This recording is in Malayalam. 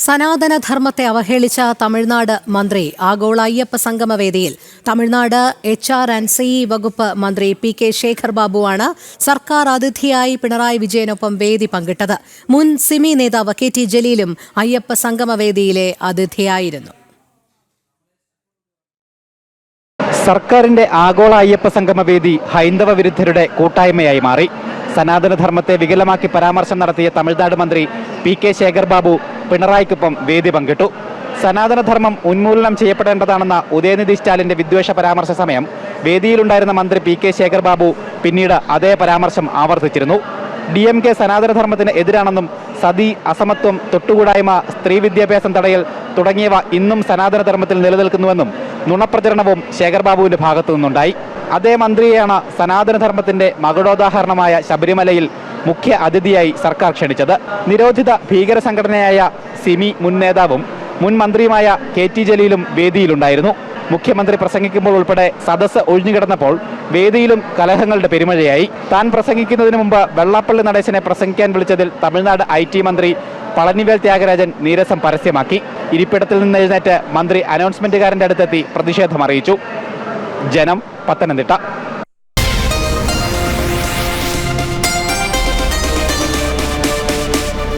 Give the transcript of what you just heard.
സനാതനധർമ്മത്തെ അവഹേളിച്ച തമിഴ്നാട് മന്ത്രി ആഗോള Ayyappa സംഗമവേദിയിൽ Tamil Nadu H R and C വകുപ്പ് മന്ത്രി പി കെ ശേഖർ ബാബുവാണ് സർക്കാർ അതിഥിയായി പിണറായി വിജയനൊപ്പം വേദി പങ്കിട്ടത്. മുൻ സിമി നേതാവ് കെ ടി ജലീലും അയ്യപ്പ സംഗമവേദിയിലെ അതിഥിയായിരുന്നു. സർക്കാരിന്റെ ആഗോള അയ്യപ്പ സംഗമവേദി ഹൈന്ദവ വിരുദ്ധരുടെ കൂട്ടായ്മയായി മാറി. സനാതനധർമ്മത്തെ വികലമാക്കി പരാമർശം നടത്തിയ തമിഴ്നാട് മന്ത്രി പി കെ ശേഖർ ബാബു പിണറായിക്കൊപ്പം വേദി പങ്കിട്ടു. സനാതനധർമ്മം ഉന്മൂലനം ചെയ്യപ്പെടേണ്ടതാണെന്ന ഉദയനിധി സ്റ്റാലിന്റെ വിദ്വേഷ പരാമർശ സമയം വേദിയിലുണ്ടായിരുന്ന മന്ത്രി പി കെ ശേഖർ ബാബു പിന്നീട് അതേ പരാമർശം ആവർത്തിച്ചിരുന്നു. ഡി എം കെ സനാതനധർമ്മത്തിന് എതിരാണെന്നും സതി അസമത്വം തൊട്ടുകൂടായ്മ സ്ത്രീ വിദ്യാഭ്യാസം തടയൽ തുടങ്ങിയവ ഇന്നും സനാതനധർമ്മത്തിൽ നിലനിൽക്കുന്നുവെന്നും നുണപ്രചരണവും ശേഖർ ബാബുവിന്റെ ഭാഗത്തു നിന്നുണ്ടായി അതേ മന്ത്രിയെയാണ് സനാതനധർമ്മത്തിന്റെ മകുടോദാഹരണമായ ശബരിമലയിൽ മുഖ്യ അതിഥിയായി സർക്കാർ ക്ഷണിച്ചത്. നിരോധിത ഭീകര സംഘടനയായ സിമി മുൻ നേതാവും മുൻ മന്ത്രിയുമായ കെ ടി ജലീലും വേദിയിലുണ്ടായിരുന്നു. മുഖ്യമന്ത്രി പ്രസംഗിക്കുമ്പോൾ ഉൾപ്പെടെ സദസ്സ് ഒഴിഞ്ഞുകിടന്നപ്പോൾ വേദിയിലും കലഹങ്ങളുടെ പെരുമഴയായി. താൻ പ്രസംഗിക്കുന്നതിന് മുമ്പ് വെള്ളാപ്പള്ളി നടേശനെ പ്രസംഗിക്കാൻ വിളിച്ചതിൽ തമിഴ്നാട് ഐ മന്ത്രി പളനിവേൽ ത്യാഗരാജൻ നീരസം പരസ്യമാക്കി. ഇരിപ്പിടത്തിൽ നിന്ന് എഴുന്നേറ്റ് മന്ത്രി അനൗൺസ്മെന്റുകാരന്റെ അടുത്തെത്തി പ്രതിഷേധം അറിയിച്ചു. ജനം പത്തനംതിട്ട.